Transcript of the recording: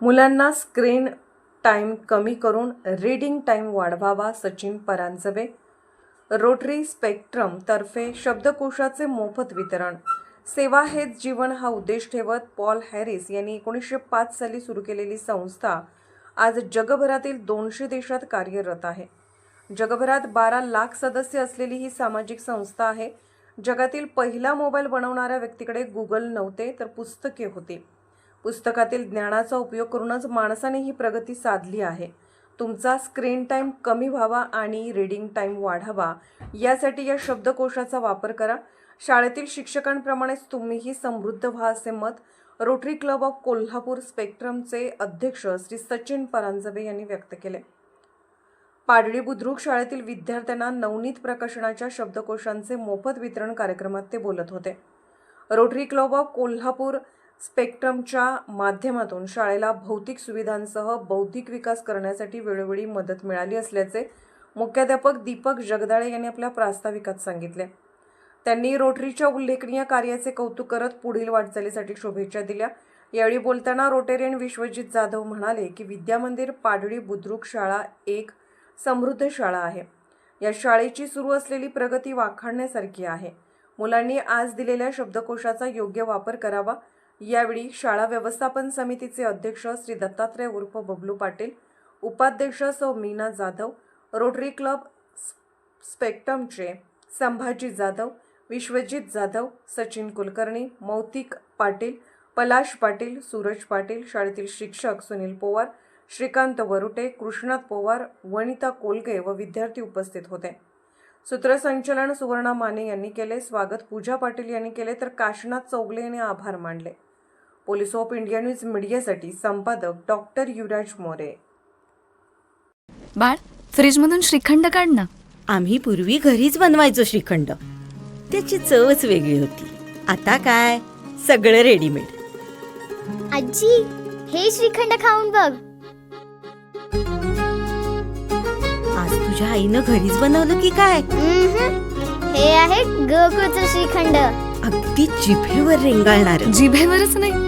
मुलांना screen time कमी करून रीडिंग टाईम वाढवावा सचिन परांजबे रोटरी स्पेक्ट्रम तर्फे शब्दकोशाचे मोफत वितरण. सेवा हेच जीवन हा उद्देश ठेवत पॉल हॅरिस यांनी एकोणीसशे पाच साली सुरू केलेली संस्था आज जगभरातील दोनशे देशात कार्यरत आहे. जगभरात बारा लाख सदस्य असलेली ही सामाजिक संस्था आहे. जगातील पहिला मोबाईल बनवणाऱ्या व्यक्तीकडे गुगल नव्हते तर पुस्तके होती. पुस्तकातील ज्ञानाचा उपयोग करूनच माणसाने ही प्रगती साधली आहे. तुमचा स्क्रीन टाईम कमी व्हावा आणि रीडिंग टाईम वाढावा यासाठी या शब्दकोशाचा वापर करा. शाळेतील शिक्षकांप्रमाणेच तुम्हीही समृद्ध व्हा असे मत रोटरी क्लब ऑफ कोल्हापूर स्पेक्ट्रमचे अध्यक्ष श्री सचिन परांजबे यांनी व्यक्त केले. पाडळी बुद्रुक शाळेतील विद्यार्थ्यांना नवनीत प्रकाशनाच्या शब्दकोशांचे मोफत वितरण कार्यक्रमात ते बोलत होते. रोटरी क्लब ऑफ कोल्हापूर स्पेक्ट्रमच्या माध्यमातून शाळेला भौतिक सुविधांसह बौद्धिक विकास करण्यासाठी वेळोवेळी मदत मिळाली असल्याचे मुख्याध्यापक दीपक जगदाळे यांनी आपल्या प्रास्ताविकात सांगितले. त्यांनी रोटरीच्या उल्लेखनीय कार्याचे कौतुक करत पुढील वाटचालीसाठी शुभेच्छा दिल्या. यावेळी बोलताना रोटेरियन विश्वजित जाधव म्हणाले की विद्यामंदिर पाडळी बुद्रुक शाळा एक समृद्ध शाळा आहे. या शाळेची सुरू असलेली प्रगती वाखाणण्यासारखी आहे. मुलांनी आज दिलेल्या शब्दकोशाचा योग्य वापर करावा. यावेळी शाळा व्यवस्थापन समितीचे अध्यक्ष श्री दत्तात्रय उर्फ बबलू पाटील उपाध्यक्ष सौ मीना जाधव रोटरी क्लब स्पेक्ट्रमचे संभाजी जाधव विश्वजित जाधव सचिन कुलकर्णी मौतिक पाटील पलाश पाटील सूरज पाटील शाळेतील शिक्षक सुनील पोवार श्रीकांत वरुटे कृष्णात पोवार वनिता कोलगे व विद्यार्थी उपस्थित होते. सूत्रसंचलन सुवर्णा माने यांनी केले स्वागत पूजा पाटील यांनी केले तर काशनाथ चौगले यांनी आभार मानले. पोलीस ऑफ इंडिया न्यूज मीडियासाठी संपादक डॉक्टर युवराज मोरे. बाळ फ्रीजमधून श्रीखंड काढ ना. आम्ही पूर्वी घरीच बनवायचो श्रीखंड. त्याची चवच वेगळी होती. आता काय? सगळं रेडीमेड आजी हे श्रीखंड खाऊन बघ. आज तुझ्या आईनं घरीच बनवलं की काय. हे आहे गोकुळचं श्रीखंड. अगदी जिभेवर रेंगाळणार. जिभेवरच नाही